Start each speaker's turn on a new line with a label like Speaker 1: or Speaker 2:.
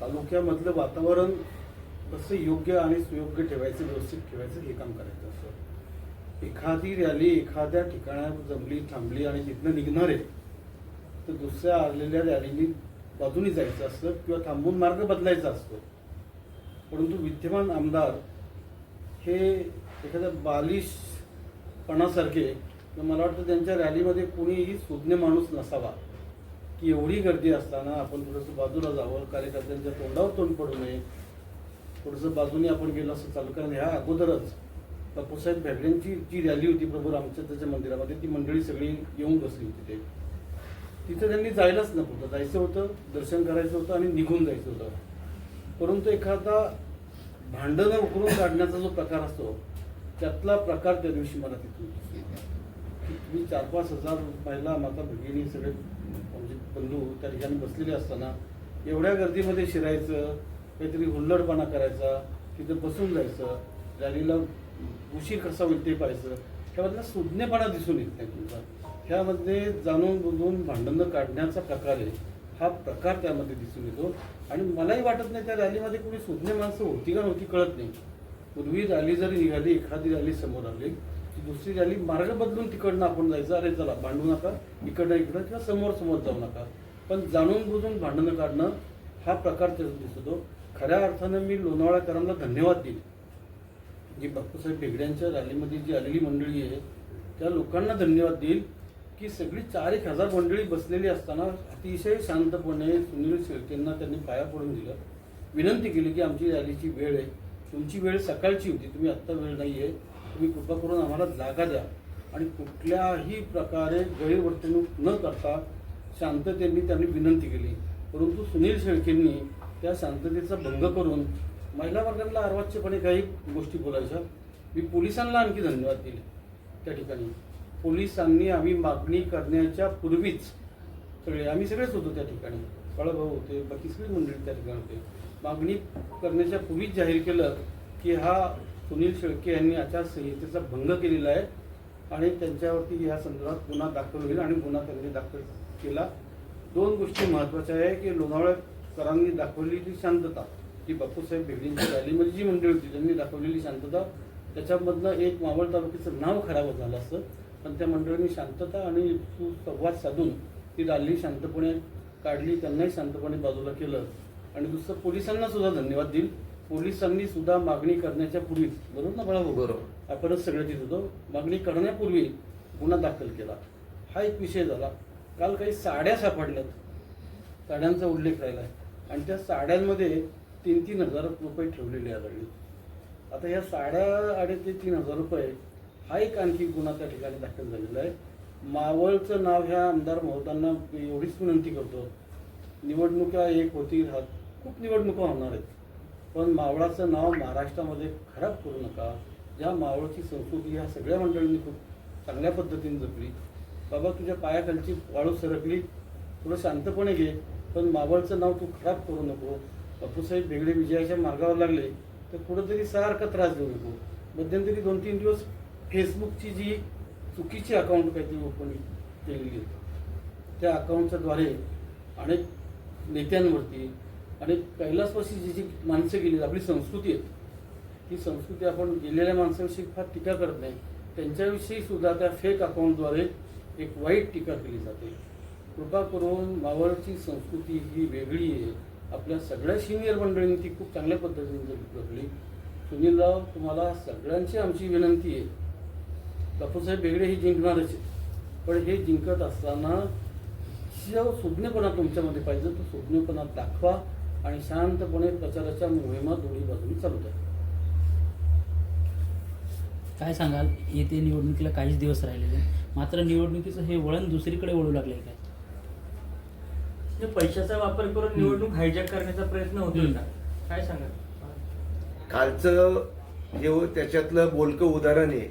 Speaker 1: तालुक्यामधलं वातावरण कसं योग्य आणि सुयोग्य ठेवायचं व्यवस्थित ठेवायचं हे काम करायचं असतं एखादी रॅली एखाद्या ठिकाणावर जमली थांबली आणि तिथनं निघणार आहे तर दुसऱ्या आलेल्या रॅलीनी बाजूनी जायचं असतं किंवा थांबून मार्ग बदलायचा असतो. परंतु विद्यमान आमदार हे एखाद्या बालिशपणासारखे मला वाटतं त्यांच्या रॅलीमध्ये कोणीही सुज्ञ माणूस नसावा. की एवढी गर्दी असताना आपण थोडंसं बाजूला जावं कार्यकर्त्यांच्या तोंडावर तोंड पडू नये. थोडंसं बाजूने आपण गेलो असं चालू कारण ह्या अगोदरच बापूसाहेब भेगड्यांची जी रॅली होती प्रभू रामचंद्राच्या मंदिरामध्ये ती मंडळी सगळी येऊन बसली होती ते. तिथं त्यांनी जायलाच नको होतं. जायचं होतं दर्शन करायचं होतं आणि निघून जायचं होतं. परंतु एखादा भांडणं उकरून काढण्याचा जो प्रकार असतो त्यातला प्रकार त्या दिवशी मला तिथून मी चार पाच हजार महिला माता भगिनी सगळे म्हणजे बंधू त्या ठिकाणी बसलेले असताना एवढ्या गर्दीमध्ये शिरायचं काहीतरी हुल्लडपणा करायचा तिथं बसून जायचं रॅलीला उशीर कसा होईल ते पाहायचं त्यामधला सुज्ञपणा दिसून येत नाही तुमचा. ह्यामध्ये जाणून बुजून भांडणं काढण्याचा प्रकार आहे हा प्रकार त्यामध्ये दिसून येतो. आणि मलाही वाटत नाही त्या रॅलीमध्ये कोणी सुज्ञ माणसं होती का नव्हती कळत नाही. पूर्वी रॅली जरी निघाली एखादी रॅली समोर आली दुसरी रॅली मार्ग बदलून तिकडनं आपण जायचं. अरे चला भांडू नका. इकडनं इकडं किंवा समोर समोर जाऊ नका. पण जाणून बुजून भांडणं काढणं हा प्रकार त्याचा दिसतो. खऱ्या अर्थानं मी लोणावळ्याकरांना धन्यवाद देईल जी बाप्पूसाहेब बेगड्यांच्या रॅलीमध्ये जी आलेली मंडळी आहे त्या लोकांना धन्यवाद देईल की सगळी चार एक हजार मंडळी बसलेली असताना अतिशय शांतपणे सुनील शेळकेंना त्यांनी पाया पडून दिलं. विनंती केली की आमची रॅलीची वेळ आहे. तुमची वेळ सकाळची होती. तुम्ही आत्ता वेळ नाही आहे तुम्ही कृपा करून आम्हाला जागा द्या. आणि कुठल्याही प्रकारे गैरवर्तणूक न करता शांततेने त्यांनी विनंती केली. परंतु सुनील शेळकेंनी त्या शांततेचा भंग करून महिला वर्गाला अर्वाच्यपणे काही गोष्टी बोलायच्या. मी पोलिसांना आणखी धन्यवाद दिले त्या ठिकाणी. पोलिसांनी आम्ही मागणी करण्याच्या पूर्वीच सगळे आम्ही सगळेच होतो त्या ठिकाणी. बाळाभाऊ होते बाकी सगळी मंडळी त्या ठिकाणी होते. मागणी करण्याच्या पूर्वीच जाहीर केलं की हा सुनील शेळके यांनी आचारसंहितेचा भंग केलेला आहे आणि त्यांच्यावरती या संदर्भात गुन्हा दाखल होईल आणि गुन्हा त्यांनी दाखल केला. दोन गोष्टी महत्त्वाच्या आहे की लोणावळेकरांनी दाखवलेली शांतता जी बापूसाहेब बेगडींच्या रॅलीमध्ये म्हणजे जी मंडळी होती त्यांनी दाखवलेली शांतता त्याच्यामधनं एक मावळ तालुक्याचं नाव खराब झालं असतं पण त्या मंडळींनी शांतता आणि सुसंवाद साधून ती रॅली शांतपणे काढली त्यांनाही शांतपणे बाजूला केलं. आणि दुसरं पोलिसांना सुद्धा धन्यवाद देईल. पोलिसांनी सुद्धा मागणी करण्याच्या पूर्वीच बरोबर ना? बाळा
Speaker 2: बरोबर.
Speaker 1: आपणच सगळं तिथं होतो. मागणी करण्यापूर्वी गुन्हा दाखल केला. हा एक विषय झाला. काल काही साड्या सापडल्यात. साड्यांचा उल्लेख राहिला आहे आणि त्या साड्यांमध्ये तीन तीन हजार रुपये ठेवलेले आढळले आता या साड्या आणि ते तीन हजार रुपये हा एक आणखी गुन्हा त्या ठिकाणी दाखल झालेला आहे. मावळचं नाव ह्या आमदार महोदयांना एवढीच विनंती करतो. निवडणुका एक होती राहत खूप निवडणुका होणार आहेत. पण मावळाचं नाव महाराष्ट्रामध्ये खराब करू नका. ज्या मावळची संस्कृती ह्या सगळ्या मंडळींनी खूप चांगल्या पद्धतीने जपली. बाबा तुझ्या पायाखालची वाळू सरकली. थोडं शांतपणे घे पण मावळचं नाव तू खराब करू नको. बापूसाहेब बेगडे विजयाच्या मार्गावर लागले तर कुठंतरी सारखा त्रास देऊ नको. मध्यंतरी दोन तीन दिवस फेसबुकची जी चुकीची अकाउंट काहीतरी ओपन केलेली आहेत त्या अकाउंटच्याद्वारे अनेक नेत्यांवरती आणि कैलासवासी जी जी माणसं गेली आपली संस्कृती आहे ती संस्कृती आपण गेलेल्या माणसाविषयी फार टीका करत नाही. त्यांच्याविषयी सुद्धा त्या फेक अकाउंटद्वारे एक वाईट टीका केली जाते. कृपा करून मावळची संस्कृती ही वेगळी आहे. आपल्या सगळ्या सिनियर मंडळींनी ती खूप चांगल्या पद्धतीने जपली. सुनीलराव तुम्हाला सगळ्यांची आमची विनंती आहे. बापूसाहेब बेगडे ही जिंकणारच आहेत. पण हे जिंकत असताना जो सुज्ञपणा तुमच्यामध्ये पाहिजे तो सुज्ञपणा दाखवा. आणि शांतपणे प्रचाराच्या मोहिमा दोन्ही बाजूनी चालू द्या
Speaker 3: काय सांगाल? येते निवडणुकीला काहीच दिवस राहिलेले मात्र निवडणुकीचं हे वळण दुसरीकडे वळू लागले काय?
Speaker 4: पैशाचा वापर करून निवडणूक हायजॅक करण्याचा प्रयत्न
Speaker 3: हम्म.
Speaker 4: का? काय सांगा
Speaker 2: कालचं जे त्याच्यातलं बोलकं उदाहरण आहे.